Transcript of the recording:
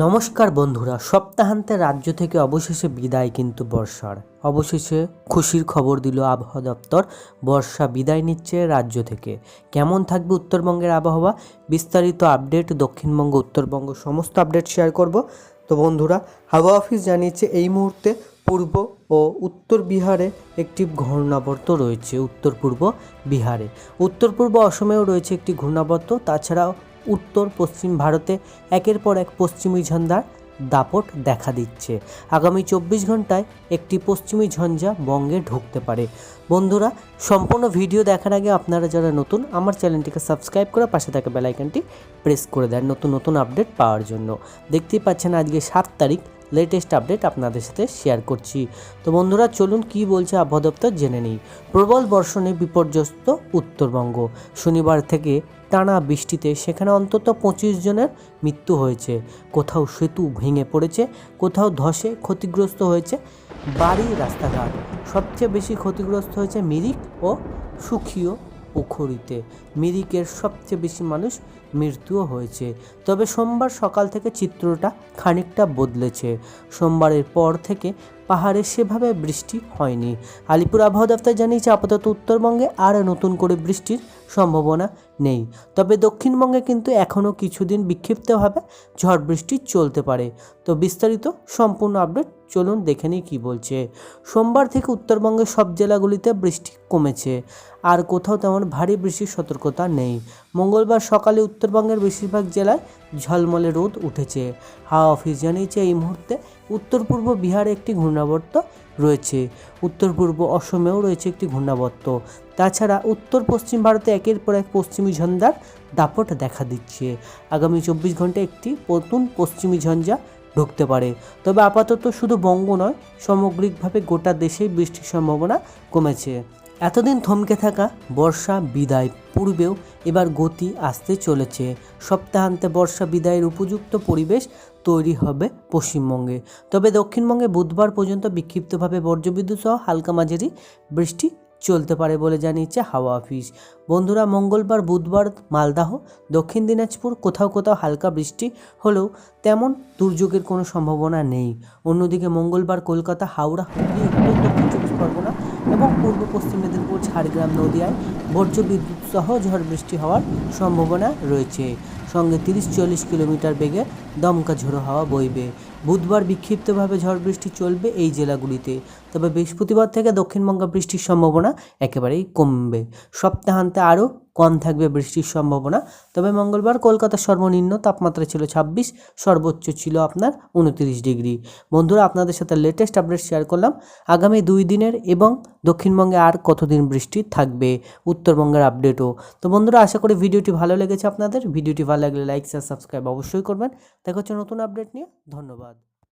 নমস্কার বন্ধুরা, সপ্তাহান্তে রাজ্য থেকে অবশেষে বিদায় কিন্তু বর্ষার। অবশেষে খুশির খবর দিল আবহাওয়া দপ্তর, বর্ষা বিদায় নিচ্ছে রাজ্য থেকে। কেমন থাকবে উত্তরবঙ্গের আবহাওয়া? বিস্তারিত আপডেট দক্ষিণবঙ্গ, উত্তরবঙ্গ, সমস্ত আপডেট শেয়ার করব। তো বন্ধুরা, হাওয়া অফিস জানিয়েছে এই মুহূর্তে পূর্ব ও উত্তর বিহারে একটি ঘূর্ণাবর্ত রয়েছে, উত্তর পূর্ব বিহারে। উত্তর পূর্ব অসমেও রয়েছে একটি ঘূর্ণাবর্ত, তাছাড়াও উত্তর, পশ্চিম ভারতে একের পর এক পশ্চিমী ঝঞ্ঝার দাপট দেখা দিচ্ছে। আগামী চব্বিশ ঘন্টায় একটি পশ্চিমী ঝঞ্ঝা বঙ্গে ঢুকতে পারে। বন্ধুরা, সম্পূর্ণ ভিডিও দেখার আগে আপনারা যারা নতুন, আমার চ্যানেলটিকে সাবস্ক্রাইব করে পাশে থাকা বেলাইকনটি প্রেস করে দেন নতুন নতুন আপডেট পাওয়ার জন্য। দেখতেই পাচ্ছেন, আজকে সাত তারিখ লেটেস্ট আপডেট আপনাদের সাথে শেয়ার করছি। তো বন্ধুরা, চলুন কি বলছে আবহাওয়া দপ্তর জেনে নিই। প্রবল বর্ষণে বিপর্যস্ত উত্তরবঙ্গ। শনিবার থেকে টানা বৃষ্টিতে সেখানে অন্তত পঁচিশ জনের মৃত্যু হয়েছে। কোথাও সেতু ভেঙে পড়েছে, কোথাও ধসে ক্ষতিগ্রস্ত হয়েছে বাড়ি, রাস্তাঘাট। সবচেয়ে বেশি ক্ষতিগ্রস্ত হয়েছে মিরিক ও সুখিও পুখুরিতে। মিরিকের সবচেয়ে বেশি মানুষ মৃত্যুও হয়েছে। তবে সোমবার সকাল থেকে চিত্রটা খানিকটা বদলেছে। সোমবারের পর থেকে পাহাড়ে সেভাবে বৃষ্টি হয়নি। আলিপুর আবহাওয়া দপ্তর জানিয়েছে, আপাতত উত্তরবঙ্গে আর নতুন করে বৃষ্টির সম্ভাবনা নেই। তবে দক্ষিণবঙ্গে কিন্তু এখনও কিছুদিন বিক্ষিপ্তভাবে ঝড় বৃষ্টি চলতে পারে। তো বিস্তারিত সম্পূর্ণ আপডেট চলুন দেখে নিই কী বলছে। সোমবার থেকে উত্তরবঙ্গের সব জেলাগুলিতে বৃষ্টি কমেছে। আর কোথাও তেমন ভারী বৃষ্টির সতর্কতা নেই। মঙ্গলবার সকালে উত্তরবঙ্গের বেশিরভাগ জেলায় ঝলমলে রোদ উঠেছে। হাওয়া অফিস জানিয়েছে এই মুহূর্তে উত্তর পূর্ব বিহারে একটি ঘূর্ণাবর্ত রয়েছে। উত্তর পূর্ব অসমেও রয়েছে একটি ঘূর্ণাবর্ত। তাছাড়া উত্তর পশ্চিম ভারতে একের পর এক পশ্চিমী ঝঞ্ঝার দাপট দেখা দিচ্ছে। আগামী চব্বিশ ঘন্টায় একটি নতুন পশ্চিমী ঝঞ্ঝা ঢুকতে পারে। তবে আপাতত শুধু বঙ্গ নয়, সামগ্রিকভাবে গোটা দেশেই বৃষ্টির সম্ভাবনা কমেছে। এতদিন থমকে থাকা বর্ষা বিদায় পূর্বেও এবার গতি আসতে চলেছে। সপ্তাহান্তে বর্ষা বিদায়ের উপযুক্ত পরিবেশ তৈরি হবে পশ্চিমবঙ্গে। তবে দক্ষিণবঙ্গে বুধবার পর্যন্ত বিক্ষিপ্তভাবে বর্জ্যবিদ্যুৎ সহ হালকা মাঝারি বৃষ্টি চলতে পারে বলে জানিয়েছে হাওয়া অফিস। বন্ধুরা, মঙ্গলবার, বুধবার মালদাহ, দক্ষিণ দিনাজপুর, কোথাও কোথাও হালকা বৃষ্টি হলেও তেমন দুর্যোগের কোনো সম্ভাবনা নেই। অন্যদিকে মঙ্গলবার কলকাতা, হাওড়া, হুগলি, উত্তর, দক্ষিণ চব্বিশ পরগনা এবং পূর্ব পশ্চিম মেদিনীপুর, ঝাড়গ্রাম, নদিয়ায় বজ্রবিদ্যুৎ সহ ঝড় বৃষ্টি হওয়ার সম্ভাবনা রয়েছে। সঙ্গে তিরিশ, চল্লিশ কিলোমিটার বেগে দমকা ঝোড়ো হাওয়া বইবে। বুধবার বিক্ষিপ্তভাবে ঝড় বৃষ্টি চলবে এই জেলাগুলিতে। তবে বৃহস্পতিবার থেকে দক্ষিণবঙ্গে বৃষ্টির সম্ভাবনা একেবারেই কমবে। সপ্তাহান্তে আরও কম থাকবে বৃষ্টির সম্ভাবনা। তবে মঙ্গলবার কলকাতার সর্বনিম্ন তাপমাত্রা ছিল ছাব্বিশ, সর্বোচ্চ ছিল আপনার উনত্রিশ ডিগ্রি। বন্ধুরা, আপনাদের সাথে লেটেস্ট আপডেট শেয়ার করলাম। আগামী দুই দিনের এবং দক্ষিণবঙ্গে আর কতদিন বৃষ্টি থাকবে উত্তরবঙ্গের আপডেটও তো বন্ধুরা, আশা করি ভিডিওটি ভালো লেগেছে আপনাদের। ভিডিওটি ভালো লাগলে লাইক শেয়ার সাবস্ক্রাইব অবশ্যই করবেন। দেখা হচ্ছে নতুন আপডেট নিয়ে। ধন্যবাদ।